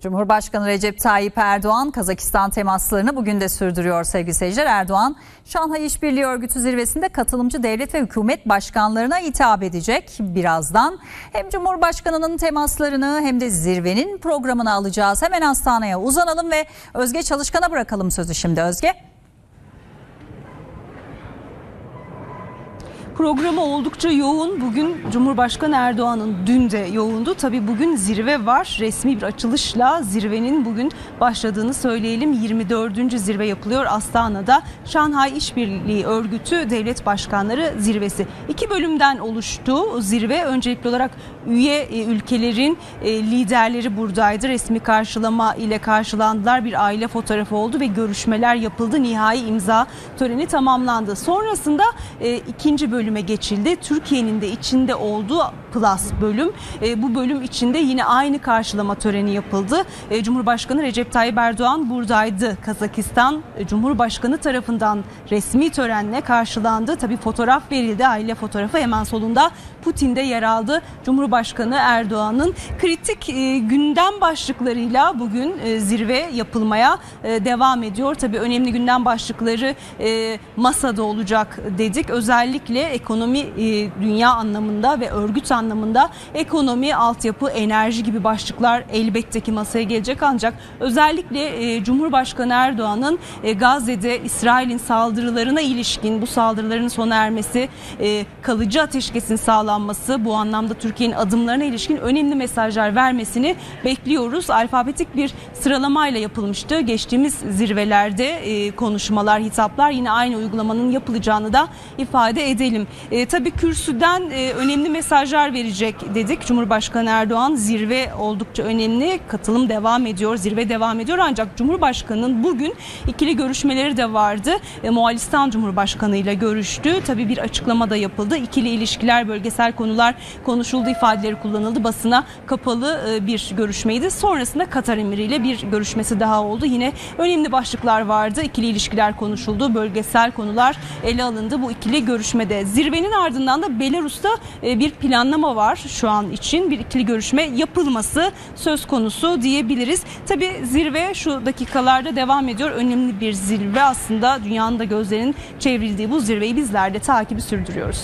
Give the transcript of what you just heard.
Cumhurbaşkanı Recep Tayyip Erdoğan Kazakistan temaslarını bugün de sürdürüyor sevgili seyirciler. Erdoğan Şanhay İşbirliği Örgütü zirvesinde katılımcı devlet ve hükümet başkanlarına hitap edecek birazdan. Hem Cumhurbaşkanı'nın temaslarını hem de zirvenin programını alacağız. Hemen hastaneye uzanalım ve Özge Çalışkan'a bırakalım sözü şimdi Özge. Programı oldukça yoğun. Bugün Cumhurbaşkanı Erdoğan'ın dün de yoğundu. Tabii bugün zirve var. Resmi bir açılışla zirvenin bugün başladığını söyleyelim. 24. zirve yapılıyor Astana'da. Şanghay İşbirliği Örgütü Devlet Başkanları Zirvesi. İki bölümden oluştu zirve. Öncelikli olarak üye e, ülkelerin e, liderleri buradaydı. Resmi karşılama ile karşılandılar. Bir aile fotoğrafı oldu ve görüşmeler yapıldı. Nihai imza töreni tamamlandı. Sonrasında e, ikinci bölüme geçildi. Türkiye'nin de içinde olduğu Plus bölüm. E, bu bölüm içinde yine aynı karşılama töreni yapıldı. E, Cumhurbaşkanı Recep Tayyip Erdoğan buradaydı. Kazakistan e, Cumhurbaşkanı tarafından resmi törenle karşılandı. Tabii fotoğraf verildi. Aile fotoğrafı hemen solunda Putin'de yer aldı. Cumhurbaşkanı Erdoğan'ın kritik e, gündem başlıklarıyla bugün e, zirve yapılmaya e, devam ediyor. Tabii önemli gündem başlıkları e, masada olacak dedik. Özellikle ekonomi e, dünya anlamında ve örgüt anlamında ekonomi, altyapı, enerji gibi başlıklar elbette ki masaya gelecek ancak özellikle e, Cumhurbaşkanı Erdoğan'ın e, Gazze'de İsrail'in saldırılarına ilişkin bu saldırıların sona ermesi, kalıcı ateşkesin sağlanması bu anlamda Türkiye'nin adımlarına ilişkin önemli mesajlar vermesini bekliyoruz. Alfabetik bir sıralamayla yapılmıştı. Geçtiğimiz zirvelerde konuşmalar, hitaplar yine aynı uygulamanın yapılacağını da ifade edelim. E, tabii kürsüden e, önemli mesajlar verecek dedik. Cumhurbaşkanı Erdoğan zirve oldukça önemli. Katılım devam ediyor, zirve devam ediyor ancak Cumhurbaşkanı'nın bugün ikili görüşmeleri de vardı. E, Moğolistan Cumhurbaşkanı ile görüştü. Tabii bir açıklama da yapıldı. İkili ilişkiler, bölgesel konular konuşuldu, ifadeleri kullanıldı. Basına kapalı e, bir görüşmeydi. Sonrasında Katar Emiri ile bir görüşmesi daha oldu. Yine önemli başlıklar vardı. İkili ilişkiler konuşuldu, bölgesel konular ele alındı bu ikili görüşmede. Zirvenin ardından da Belarus'ta e, bir planlama var şu an için. Bir ikili görüşme yapılması söz konusu diyebiliriz. Tabi zirve şu dakikalarda devam ediyor. Önemli bir zirve aslında dünyanın da gözlerinin çevrildiği bu zirveyi bizler de takibi sürdürüyoruz.